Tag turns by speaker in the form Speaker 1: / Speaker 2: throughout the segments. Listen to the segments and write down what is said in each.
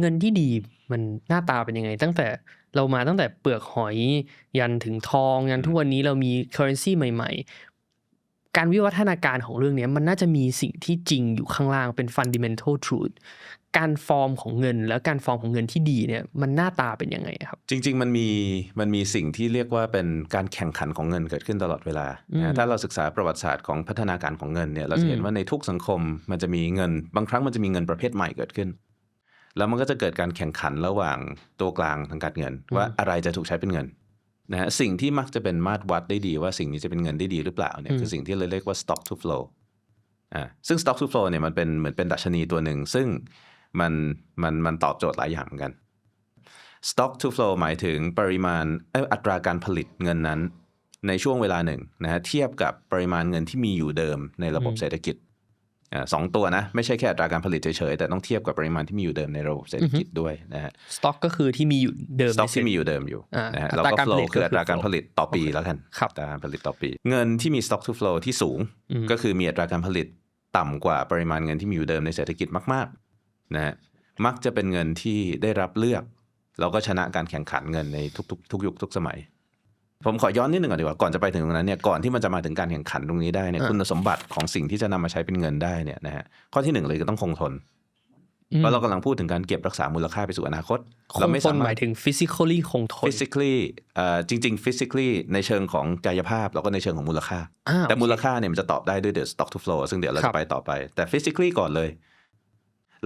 Speaker 1: เงินที่ดีมันหน้าตาเป็นยังไง ตั้งแต่เรามาตั้งแต่เปลือกหอยยันถึงทองยันทุกวันนี้เรามี currency ใหม่ ๆ การวิวัฒนาการของเรื่องเนี้ยมันน่าจะมีสิ่งที่จริงอยู่ข้างล่างเป็น fundamental truth การฟอร์มของเงินแล้วการฟอร์มของเงินที่ดีเนี่ยมันหน้าตาเป็นยังไงครับ
Speaker 2: จริง ๆ มันมีมันมีสิ่งที่เรียกว่าเป็นการแข่งขันของเงินเกิดขึ้นตลอดเวลา
Speaker 1: อืม
Speaker 2: นะถ้าเราศึกษาประวัติศาสตร์ของพัฒนาการของเงินเนี่ยเราจะเห็น
Speaker 1: อืม
Speaker 2: ว่าในทุกสังคมมันจะมีเงิน บางครั้งมันจะมีเงินประเภทใหม่เกิดขึ้น แล้วมันก็จะเกิดการแข่งขันระหว่างตัวกลางทางการเงิน ว่าอะไรจะถูกใช้เป็นเงินนะฮะสิ่งที่มักจะเป็นมาตรวัดได้ดีว่าสิ่งนี้จะเป็นเงินได้ดีหรือเปล่าเนี่ยคือสิ่งที่เราเรียกว่า stock to flow อ่าซึ่ง stock to flow เนี่ยมันเป็นเหมือนเป็นดัชนีตัวหนึ่ง ซึ่งมันมันมันตอบโจทย์หลายอย่างเหมือนกัน stock to flow หมายถึงปริมาณเอ้ยอัตราการผลิตเงินนั้น ในช่วงเวลาหนึ่งนะฮะเทียบกับปริมาณเงินที่มีอยู่เดิมในระบบ
Speaker 1: อืม
Speaker 2: เศรษฐกิจอ่า สองตัวนะ ไม่ใช่แค่อัตราการผลิตเฉยๆ แต่ต้องเทียบกับปริมาณที่มีอยู่เดิมในระบบเศรษฐกิจด้วยนะฮะ
Speaker 1: stock ก็คือที่มีอยู่เดิม
Speaker 2: สต็อก
Speaker 1: ใน
Speaker 2: ที่มีอยู่เดิมอยู่
Speaker 1: อ่า
Speaker 2: นะฮะ
Speaker 1: อั
Speaker 2: แล้ว
Speaker 1: ตรา
Speaker 2: ก็
Speaker 1: การผ
Speaker 2: flow
Speaker 1: ลิต
Speaker 2: คือ
Speaker 1: ก็คือ
Speaker 2: อัตราการ
Speaker 1: flow
Speaker 2: ผลิตต่อปี
Speaker 1: โอเค
Speaker 2: แล้วกัน
Speaker 1: ครับ
Speaker 2: อัตราการผลิตต่อปี เงินที่มี stock to flow ที่สูง
Speaker 1: อืม
Speaker 2: ก็คือมีอัตราการผลิตต่ำกว่าปริมาณเงินที่มีอยู่เดิมในเศรษฐกิจมากๆนะฮะมักจะเป็นเงินที่ได้รับเลือก แล้วก็ชนะการแข่งขันเงินในทุกๆทุกยุคทุกสมัย ผมขอย้อนนิดหนึ่งก่อนดีกว่าก่อนจะไปถึงตรงนั้นเนี่ยก่อนที่มันจะมาถึงการแข่งขันตรงนี้ได้เนี่ย
Speaker 1: อะ
Speaker 2: คุณสมบัติของสิ่งที่จะนำมาใช้เป็นเงินได้เนี่ยนะฮะข้อที่หนึ่งเลยก็ต้องคงทน
Speaker 1: อืม
Speaker 2: เพราะเรากำลังพูดถึงการเก็บรักษามูลค่าไปสู่อนาคต
Speaker 1: ค
Speaker 2: เรา
Speaker 1: ง
Speaker 2: ไม่
Speaker 1: ท
Speaker 2: สานมารถ
Speaker 1: หมายถึง physically คงทน
Speaker 2: physically เอ่อจริง ๆ physically ในเชิงของกายภาพ แล้วก็ในเชิงของมูลค่า
Speaker 1: อ่า
Speaker 2: แต่
Speaker 1: โอเค
Speaker 2: มูลค่าเนี่ยมันจะตอบได้ด้วย the stock to flow ซึ่งเดี๋ยวเรา
Speaker 1: ครั
Speaker 2: จะ
Speaker 1: บ
Speaker 2: ไปต่อไป แต่ physically ก่อนเลย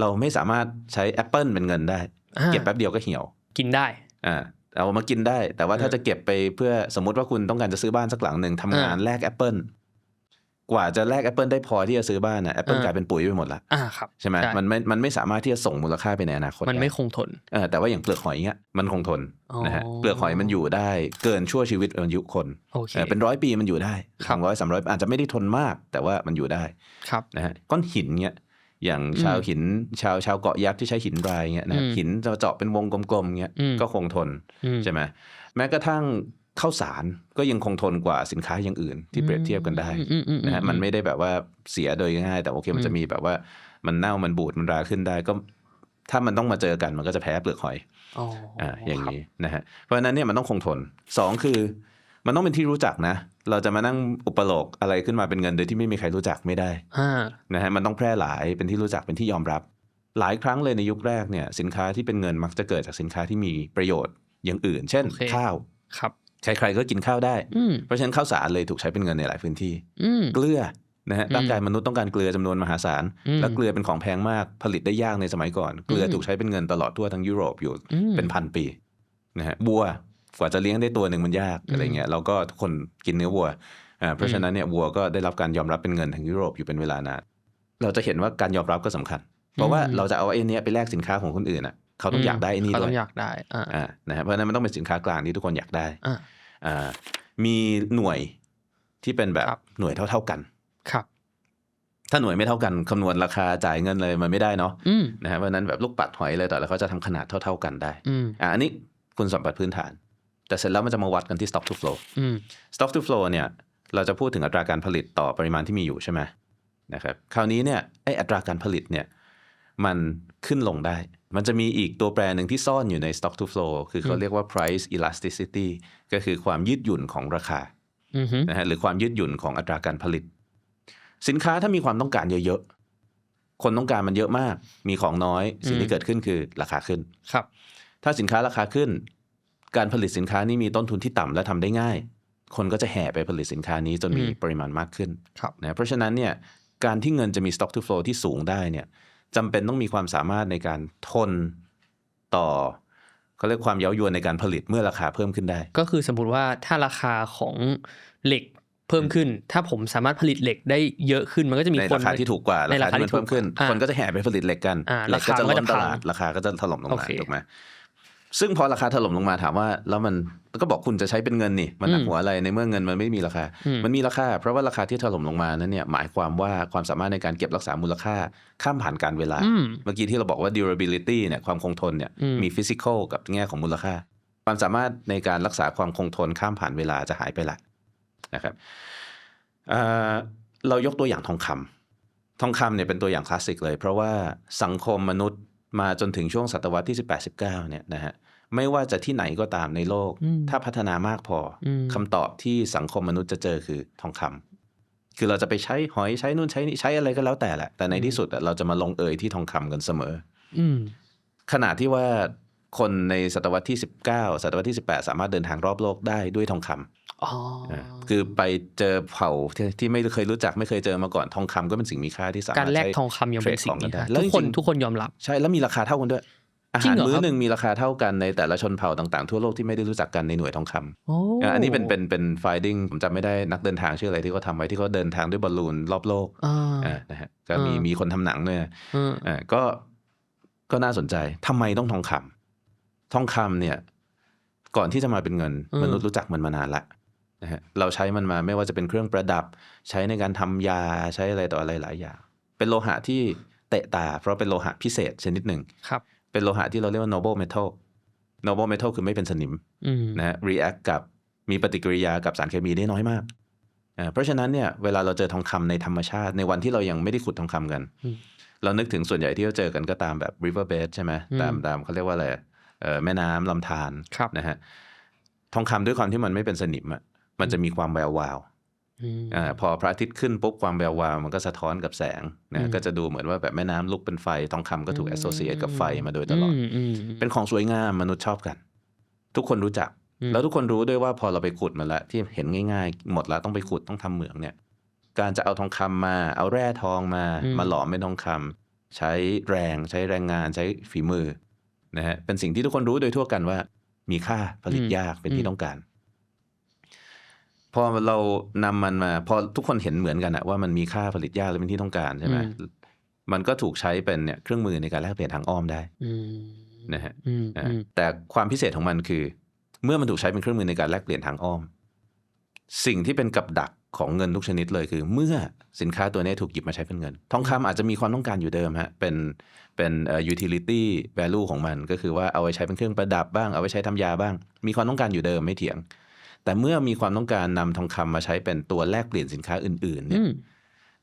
Speaker 2: เราไม่สามารถใช้ Apple เป็นเงินได้
Speaker 1: อ่า
Speaker 2: เก็บแป๊บเดียวก็เหี่ยว
Speaker 1: กินได้
Speaker 2: อ่า เอามากินได้ แต่ว่าถ้า
Speaker 1: เออ
Speaker 2: จะเก็บไปเพื่อสมมติว่าคุณต้องการจะซื้อบ้านสักหลังหนึ่งทำงาน
Speaker 1: อ่า
Speaker 2: แลก Apple กว่าจะแลก Apple ได้พอที่จะซื้อบ้านนะ Apple
Speaker 1: อ่าก
Speaker 2: ลายเป็นปุ๋ยไปหมดละ
Speaker 1: อ่าครับ
Speaker 2: ใช่ไหมมันไม่มันไม่สามารถที่จะส่งมูลค่าไปในอนาคต
Speaker 1: มันไม่
Speaker 2: ด้
Speaker 1: คงทน
Speaker 2: เออแต่ว่าอย่างเปลือกหอยเงี้ยมันคงทน
Speaker 1: อ๋อ
Speaker 2: นะฮะเปลือกหอยมันอยู่ได้เกินชั่วชีวิตอายุคน
Speaker 1: โอเค
Speaker 2: เออเป็นร้อยปีมันอยู่ได้
Speaker 1: ครับ
Speaker 2: สองร้อยสามร้อยอาจจะไม่ได้ทนมาก แต่ว่ามันอยู่ได้
Speaker 1: ครับ
Speaker 2: นะฮะก้อนหินเงี้ย อย่าง
Speaker 1: อืม
Speaker 2: ชาวหินชาวชาวเกาะยักษ์ที่ใช้หินรายเงี้ยนะ
Speaker 1: อืม
Speaker 2: หินจะเจาะเป็นวงกลมๆเงี้ย
Speaker 1: อืม
Speaker 2: ก็คงทน
Speaker 1: อืม
Speaker 2: ใช่ไหมแม้กระทั่งข้าวสารก็ยังคงทนกว่าสินค้าอย่างอื่น ที่เปรียบเทียบกันได้
Speaker 1: อืมอืมอืม
Speaker 2: นะฮะ
Speaker 1: อื
Speaker 2: มันไม่ได้แบบว่าเสียโดยง่ายแต่โอเคมัน
Speaker 1: อืม
Speaker 2: จะมีแบบว่ามันเน่ามันบูดมันราขึ้นได้ก็ถ้ามันต้องมาเจอกันมันก็จะแพ้เปลือกหอย
Speaker 1: อ๋ออ
Speaker 2: อ่าอย่าง
Speaker 1: ครับ
Speaker 2: นี้นะฮะเพราะฉะนั้นเนี่ยมันต้องคงทนสองคือ มันต้องเป็นที่รู้จักนะ เราจะมานั่งอุปโลกอะไรขึ้นมาเป็นเงินโดยที่ไม่มีใครรู้จักไม่ได้
Speaker 1: อ่า
Speaker 2: นะฮะมันต้องแพร่หลายเป็นที่รู้จักเป็นที่ยอมรับ หลายครั้งเลยในยุคแรกเนี่ยสินค้าที่เป็นเงินมักจะเกิดจากสินค้าที่มีประโยชน์อย่างอื่น เช่น
Speaker 1: โอเค
Speaker 2: ข้าว
Speaker 1: ครับ
Speaker 2: ใครๆก็กินข้าวได้
Speaker 1: อืม
Speaker 2: เพราะฉะนั้นข้าวสารเลยถูกใช้เป็นเงินในหลายพื้นที่
Speaker 1: อืม
Speaker 2: เกลือนะฮะ
Speaker 1: อืม
Speaker 2: ร่างกายมนุษย์ต้องการเกลือจำนวนมหาศาล
Speaker 1: อืม
Speaker 2: และเกลือเป็นของแพงมากผลิตได้ยากในสมัยก่อน เกลืออ
Speaker 1: ม
Speaker 2: ถูกใช้เป็นเงินตลอดทั่วทั้งยุโรปอยู่
Speaker 1: อืม
Speaker 2: เป็นพันปีนะฮะวัว กว่าจะเลี้ยงได้ตัวหนึ่งมันยาก
Speaker 1: อืม
Speaker 2: อะไรเงี้ยเราก็ทุกคนกินเนื้อวัวอ่าเพราะฉะนั้นเนี่ยวัวก็ได้รับการยอมรับเป็นเงินทางยุโรปอยู่เป็นเวลานานเราจะเห็นว่าการยอมรับก็สำคัญ เพราะว่าเราจะเอาไอ้เนี้ยไปแลกสินค้าของคนอื่นอะเขาต้องอยากได้ไอ้นี่
Speaker 1: เขา
Speaker 2: ด้
Speaker 1: ต้
Speaker 2: ว
Speaker 1: อยงอยากได้อ่า
Speaker 2: อ่านะฮะเพราะฉะนั้นมันต้องเป็นสินค้ากลางที่ทุกคนอยากได้
Speaker 1: อ่า
Speaker 2: อ่ามีหน่วยที่เป็นแบบ
Speaker 1: ครับ
Speaker 2: หน่วยเท่า ๆกัน
Speaker 1: ครับ
Speaker 2: ถ้าหน่วยไม่เท่ากันคำนวณราคาจ่ายเงินเลยมันไม่ได้เนาะ
Speaker 1: อืม
Speaker 2: นะฮะเพราะฉะนั้นแบบลูกปัดหอยเลยแต่ละเขาจะทำขนาดเท่า ๆกันได้
Speaker 1: อืม
Speaker 2: อะอันนี้คุณสมบัติพื้นฐาน แต่เสร็จแล้วมันจะมาวัดกันที่ stock to flow
Speaker 1: อืม
Speaker 2: stock to flow เนี่ยเราจะพูดถึงอัตราการผลิตต่อปริมาณที่มีอยู่ใช่ไหมนะครับคราวนี้เนี่ยไออัตราการผลิตเนี่ยมันขึ้นลงได้ มันจะมีอีกตัวแปรหนึ่งที่ซ่อนอยู่ใน stock to flow คือเขา
Speaker 1: อืม
Speaker 2: เรียกว่า price elasticity ก็คือความยืดหยุ่นของราคา
Speaker 1: อืมฮึ
Speaker 2: นะฮะหรือความยืดหยุ่นของอัตราการผลิต สินค้าถ้ามีความต้องการเยอะๆ คนต้องการมันเยอะมาก มีของน้อย สิ่งที่เกิดขึ้นคือราคาขึ้น
Speaker 1: ครับ
Speaker 2: ถ้าสินค้าราคาขึ้น การผลิตสินค้านี้มีต้นทุนที่ต่ำและทำได้ง่าย คนก็จะแห่ไปผลิตสินค้านี้จนมี
Speaker 1: อืม
Speaker 2: ปริมาณมากขึ้น
Speaker 1: ครับ
Speaker 2: นะเพราะฉะนั้นเนี่ยการที่เงินจะมี stock to flow ที่สูงได้เนี่ยจำเป็นต้องมีความสามารถในการทนต่อเขาเรียกความเย้ายวนในการผลิตเมื่อราคาเพิ่มขึ้นได้
Speaker 1: ก็คือสมมุติว่าถ้าราคาของเหล็กเพิ่มขึ้น ถ้าผมสามารถผลิตเหล็กได้เยอะขึ้นมันก็จะมี
Speaker 2: ใน
Speaker 1: คน
Speaker 2: ราคาที่ถูกกว่า
Speaker 1: ใน
Speaker 2: ราคาที่มันเพิ่มขึ้น
Speaker 1: อ่า
Speaker 2: คนก็จะแห่ไปผลิตเหล็กกัน
Speaker 1: อ่า
Speaker 2: เหล็กก็จะ
Speaker 1: ราคามันก็
Speaker 2: ล้น
Speaker 1: จะ
Speaker 2: ต
Speaker 1: พัง
Speaker 2: ลาดราคาก็จะถล่มลง
Speaker 1: โอ
Speaker 2: มา
Speaker 1: เค
Speaker 2: ถูกไหม ซึ่งพอราคาถล่มลงมาถามว่า แล้วมันก็บอกคุณจะใช้เป็นเงินนี่มันหนัก
Speaker 1: อืม
Speaker 2: หัวอะไรในเมื่อเงินมันไม่มีราคา
Speaker 1: อืม
Speaker 2: มันมีราคา เพราะว่าราคาที่ถล่มลงมานั้นเนี่ยหมายความว่าความสามารถในการเก็บรักษามูลค่าข้ามผ่านการเวลา
Speaker 1: อืม
Speaker 2: เมื่อกี้ที่เราบอกว่า durability เนี่ยความคงทนเนี่ย
Speaker 1: อืม
Speaker 2: มี physical กับแง่ของมูลค่า ความสามารถในการรักษาความคงทนข้ามผ่านเวลาจะหายไปละนะครับเอ่อเรายกตัวอย่างทองคำทองคำเนี่ยเป็นตัวอย่างคลาสสิกเลย เพราะว่าสังคมมนุษย์ มาจนถึงช่วงศตวรรษที่ 18 19เนี่ยนะฮะไม่ว่าจะที่ไหนก็ตามในโลก
Speaker 1: อืม
Speaker 2: ถ้าพัฒนามากพออ
Speaker 1: ม
Speaker 2: คำตอบที่สังคมมนุษย์จะเจอคือทองคำคือเราจะไปใช้หอยใช้นู่นใช้นี่ใช้อะไรก็แล้วแต่แหละ แต่ในที่สุดอะเราจะมาลงเอยที่ทองคำกันเสมอ
Speaker 1: อืม
Speaker 2: ขนาดที่ว่าคนในศตวรรษที่ 19 ศตวรรษที่ 18 สามารถเดินทางรอบโลกได้ด้วยทองคำ
Speaker 1: อ๋อ
Speaker 2: อ่า คือไปเจอเผ่าที่ที่ไม่เคยรู้จักไม่เคยเจอมาก่อนทองคำก็เป็นสิ่งมีค่าที่สามารถ
Speaker 1: การแลก
Speaker 2: ใช้
Speaker 1: ทองคำยังเป็นสิ่ง
Speaker 2: เทรดของกั
Speaker 1: นี้
Speaker 2: นได้
Speaker 1: ค่ะ
Speaker 2: แล้ว
Speaker 1: ทุกคน
Speaker 2: จริงๆ
Speaker 1: ทุกคนยอมรับ
Speaker 2: ใช่แล้วมีราคาเท่ากันด้วยอา
Speaker 1: จริ
Speaker 2: หางร
Speaker 1: เหรอ
Speaker 2: มื้อ
Speaker 1: ครับ
Speaker 2: หนึ่งมีราคาเท่ากันในแต่ละชนเผ่าต่างๆ ทั่วโลกที่ไม่ได้รู้จักกันในหน่วยทองคำ
Speaker 1: โอ้
Speaker 2: อะอันนี้เป็นเป็นเป็น finding ผมจำไม่ได้นักเดินทางชื่ออะไรที่เขาทำไว้ที่เขาเดินทางด้วยบอลลูนรอบโลก
Speaker 1: อ่า
Speaker 2: อ่านะฮะก็มี
Speaker 1: อ่ามี
Speaker 2: มีคนทำหนังด้วย
Speaker 1: อ่า
Speaker 2: อ่าก็ก็น่าสนใจทำไมต้องทองคำทองคำเนี่ย ก่อนที่จะมาเป็นเงิน มนุษย์รู้จักมันมานานละ นะฮะเราใช้มันมาไม่ว่าจะเป็นเครื่องประดับ ใช้ในการทำยาใช้อะไรต่ออะไรหลายอย่างเป็นโลหะที่เตะตา เพราะเป็นโลหะพิเศษชนิดหนึ่ง
Speaker 1: ครับ
Speaker 2: เป็นโลหะที่เราเรียกว่า noble metal noble metal คือไม่เป็นสนิม
Speaker 1: อืม
Speaker 2: นะฮะ react กับมีปฏิกิริยากับสารเคมีได้น้อยมากอ่าเพราะฉะนั้นเนี่ยเวลาเราเจอทองคำในธรรมชาติ ในวันที่เรายังไม่ได้ขุดทองคำกัน
Speaker 1: อืม
Speaker 2: เรานึกถึงส่วนใหญ่ที่เราเจอกันก็ตามแบบ river bed ใช่ไหม
Speaker 1: อืม
Speaker 2: ตามตามเขาเรียกว่าอะไรเอ่อแม่น้ำลำธาร
Speaker 1: ครับ
Speaker 2: นะฮะทองคำด้วยความที่มันไม่เป็นสนิมอะ มันจะมีความแวววาว
Speaker 1: อืม
Speaker 2: อ่าพอพระอาทิตย์ขึ้นปุ๊บความแวววาวมันก็สะท้อนกับแสง
Speaker 1: อื
Speaker 2: นะ
Speaker 1: ม
Speaker 2: ก็จะดูเหมือนว่าแบบแม่น้ำลุกเป็นไฟทองคำก็ถูก associate กับไฟมาโดยตลอด
Speaker 1: มอืม
Speaker 2: เป็นของสวยงามมนุษย์ชอบกัน ทุกคนรู้จัก
Speaker 1: อืม
Speaker 2: แล้วทุกคนรู้ด้วยว่าพอเราไปขุดมาแล้วที่เห็นง่ายๆ หมดแล้วต้องไปขุดต้องทำเหมืองเนี่ย การจะเอาทองคำมา เอาแร่ทองมามาหลอมเป็นทองคำใช้แรงใช้แรงงานใช้ฝีมือนะฮะเป็นสิ่งที่ทุกคนรู้โดยทั่วกันว่า มีค่าผลิตยากเป็นที่ต้องการ พอเรานำมันมา พอทุกคนเห็นเหมือนกันอะว่ามันมีค่าผลิตยากและเป็นที่ต้องการใช่ไหมมันก็ถูกใช้เป็นเนี่ยเครื่องมือในการแลกเปลี่ยนทางอ้อมได้
Speaker 1: อืม
Speaker 2: นะฮะ
Speaker 1: อืม
Speaker 2: อ่า
Speaker 1: อืม
Speaker 2: แต่ความพิเศษของมันคือ เมื่อมันถูกใช้เป็นเครื่องมือในการแลกเปลี่ยนทางอ้อม สิ่งที่เป็นกับดักของเงินทุกชนิดเลยคือ เมื่อสินค้าตัวนี้ถูกหยิบมาใช้เป็นเงิน ทองคำอาจจะมีความต้องการอยู่เดิมฮะเป็นเป็นเอ่อ utility value ของมัน ก็คือว่าเอาไว้ใช้เป็นเครื่องประดับบ้างเอาไว้ใช้ทำยาบ้าง มีความต้องการอยู่เดิมไม่เถียง แต่เมื่อมีความต้องการนำทองคำมาใช้เป็นตัวแลกเปลี่ยนสินค้าอื่น ๆ เนี่
Speaker 1: อื
Speaker 2: ย
Speaker 1: ม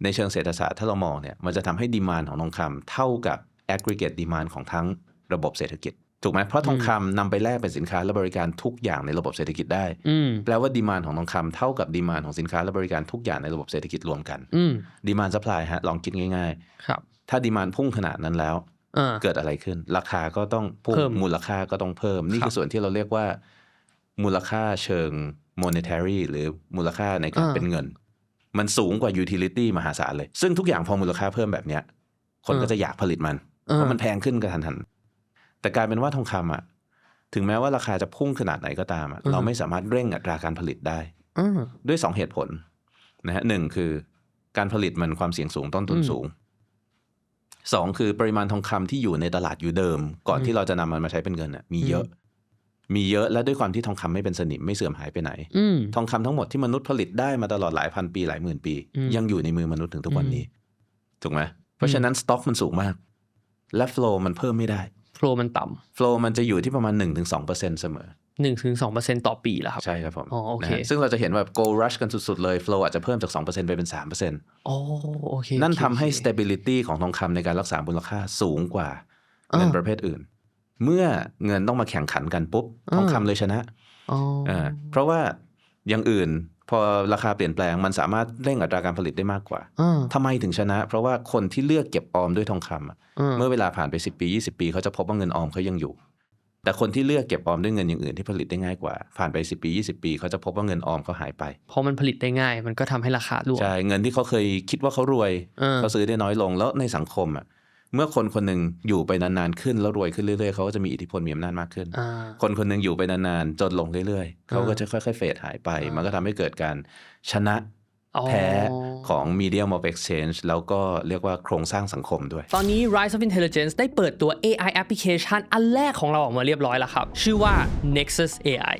Speaker 2: ในเชิงเศรษฐศาสตร์ถ้าเรามองเนี่ยมันจะทำให้ดีมานของทองคำเท่ากับ aggregate demand ของทั้งระบบเศรษฐกิจถูกไหมเพราะทองคำนำไปแลกเป็นสินค้าและบริการทุกอย่างในระบบเศรษฐกิจได้
Speaker 1: อืม
Speaker 2: แปลว่าดีมานของทองคำเท่ากับดีมานของสินค้าและบริการทุกอย่างในระบบเศรษฐกิจรวมกัน
Speaker 1: อืม
Speaker 2: ดีมานซัพพลายฮะลองคิดง่าย
Speaker 1: ครับ
Speaker 2: ๆถ้าดีมานพุ่งขนาดนั้นแล้ว
Speaker 1: อ่า
Speaker 2: เกิดอะไรขึ้น ราคาก็ต้องพุ่ง
Speaker 1: เพิ่ม
Speaker 2: มูลค่าก็ต้องเพิ่ม นี่
Speaker 1: ครับ
Speaker 2: คือส่วนที่เราเรียกว่า มูลค่าเชิง monetary หรือมูลค่าในการ
Speaker 1: อ่า
Speaker 2: เป็นเงิน มันสูงกว่า utility มหาศาลเลย ซึ่งทุกอย่างพอมูลค่าเพิ่มแบบเนี้ย คนก็จะอยากผลิตมัน เพราะมันแพงขึ้นกระทันหัน แต่กลายเป็นว่าทองคำอะ ถึงแม้ว่าราคาจะพุ่งขนาดไหนก็ตามอะเราไม่สามารถเร่งอัตราการผลิตได้
Speaker 1: อ่า
Speaker 2: ด้วยสองเหตุผลนะฮะหนึ่งคือการผลิตมันความเสี่ยงสูงต้นทุน
Speaker 1: อืม
Speaker 2: สูงสองคือปริมาณทองคำที่อยู่ในตลาดอยู่เดิม ก่อน
Speaker 1: อืม
Speaker 2: ที่เราจะนำมันมาใช้เป็นเงินน่ะมีเยอะ มีเยอะและด้วยความที่ทองคำไม่เป็นสนิมไม่เสื่อมหายไปไหน
Speaker 1: อืม
Speaker 2: ทองคำทั้งหมดที่มนุษย์ผลิตได้มาตลอดหลายพันปีหลายหมื่นปี
Speaker 1: อืม
Speaker 2: ยังอยู่ในมือมนุษย์ถึงทุกวัน
Speaker 1: อืม
Speaker 2: นี้ ถูกไหมเพราะฉะนั้นสต็อกมันสูงมาก และโฟล์มันเพิ่มไม่ได้
Speaker 1: โฟลมันต่
Speaker 2: โฟล์มันจะอยู่ที่ประมาณ 1-2%เสมอำ
Speaker 1: หนึ่งถึงสองเปอร์เซ็นต่อปีแล้วครับ
Speaker 2: ใช่ครับผม
Speaker 1: อ๋อโอเค
Speaker 2: นะฮะซึ่งเราจะเห็นว่า go rush กันสุด ๆ เลย flow อาจจะเพิ่มจาก2%ไปเป็น3%
Speaker 1: โอ้โอเค
Speaker 2: นั่น
Speaker 1: โอเค
Speaker 2: ทำให้
Speaker 1: โอเค
Speaker 2: stability ของทองคำในการรักษามูลค่าสูงกว่า
Speaker 1: อ่า
Speaker 2: เงินประเภทอื่น เมื่อเงินต้องมาแข่งขันกันปุ๊บ
Speaker 1: อ่า
Speaker 2: ทองคำเลยชนะ
Speaker 1: อ๋ออา
Speaker 2: เพราะว่าอย่างอื่นพอราคาเปลี่ยนแปลงมันสามารถเร่งอัตราการผลิตได้มากกว่า
Speaker 1: อ่า
Speaker 2: ทำไมถึงชนะ เพราะว่าคนที่เลือกเก็บออมด้วยทองคำอะ
Speaker 1: อ่า
Speaker 2: เมื่อเวลาผ่านไป 10 ปี 20 ปีเขาจะพบว่าเงินออมเขายังอยู่ แต่คนที่เลือกเก็บออมด้วยเงินอย่างอื่นที่ผลิตได้ง่ายกว่า ผ่านไป 10 ปี 20 ปี เขาจะพบว่าเงินออมเขาหายไป
Speaker 1: พอมันผลิตได้ง่าย มันก็ทำให้ราคาร่วง
Speaker 2: ใช่เงินที่เขาเคยคิดว่าเขารวย
Speaker 1: อ่า
Speaker 2: เขาซื้อได้น้อยลงแล้วในสังคมอะ เมื่อคนคนหนึ่งอยู่ไปนานๆขึ้นแล้วรวยขึ้นเรื่อยๆเขาก็จะมีอิทธิพลมีอำนาจมากขึ้น
Speaker 1: อ่า
Speaker 2: คนคนหนึ่งอยู่ไปนานๆจนลงเรื่อยๆเขาก็จะค่อยๆเฟดหายไป
Speaker 1: อ่ามั
Speaker 2: มันก็ทำให้เกิดการชนะ
Speaker 1: อ๋อ
Speaker 2: แพ้ของ medium of exchange แล้วก็เรียกว่าโครงสร้างสังคมด้วย
Speaker 1: ตอนนี้ Rise of Intelligence ได้เปิดตัว AI application อันแรกของเราออกมาเรียบร้อยแล้วครับ ชื่อว่า Nexus AI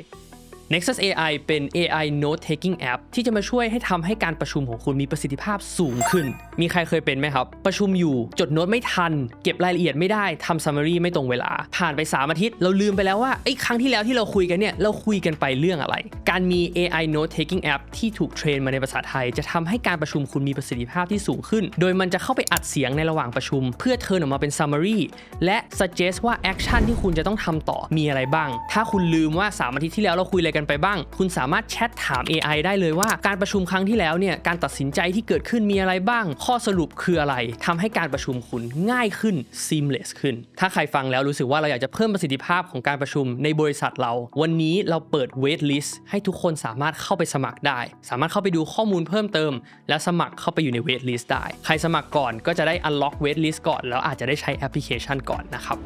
Speaker 1: Nexus AI เป็น AI note taking app ที่จะมาช่วยให้ทำให้การประชุมของคุณมีประสิทธิภาพสูงขึ้น มีใครเคยเป็นไหมครับ ประชุมอยู่ จดโน้ตไม่ทัน เก็บรายละเอียดไม่ได้ทำ summary ไม่ตรงเวลา ผ่านไป 3 อาทิตย์ เราลืมไปแล้วว่าไอ้ครั้งที่แล้วที่เราคุยกันเนี่ย เราคุยกันไปเรื่องอะไร การมี AI note taking app ที่ถูกเทรนมาในภาษาไทย จะทำให้การประชุมคุณมีประสิทธิภาพที่สูงขึ้น โดยมันจะเข้าไปอัดเสียงในระหว่างประชุม เพื่อเทิร์นออกมาเป็น summary และ suggest ว่า action ที่คุณจะต้องทำต่อมีอะไรบ้าง ถ้าคุณลืมว่า3อาทิตย์ที่แล้วเราคุยอะไรกันไปบ้าง คุณสามารถแชทถาม AI ได้เลยว่าการประชุมครั้งที่แล้วเนี่ยการตัดสินใจที่เกิดขึ้นมีอะไรบ้าง ข้อสรุปคืออะไรทำให้การประชุมคุณง่ายขึ้น seamless ขึ้น ถ้าใครฟังแล้วรู้สึกว่าเราอยากจะเพิ่มประสิทธิภาพของการประชุมในบริษัทเรา วันนี้เราเปิด wait list ให้ทุกคนสามารถเข้าไปสมัครได้ สามารถเข้าไปดูข้อมูลเพิ่มเติม และสมัครเข้าไปอยู่ใน wait list ได้ ใครสมัครก่อนก็จะได้ unlock wait list ก่อน แล้วอาจจะได้ใช้แอปพลิเคชันก่อนนะครับ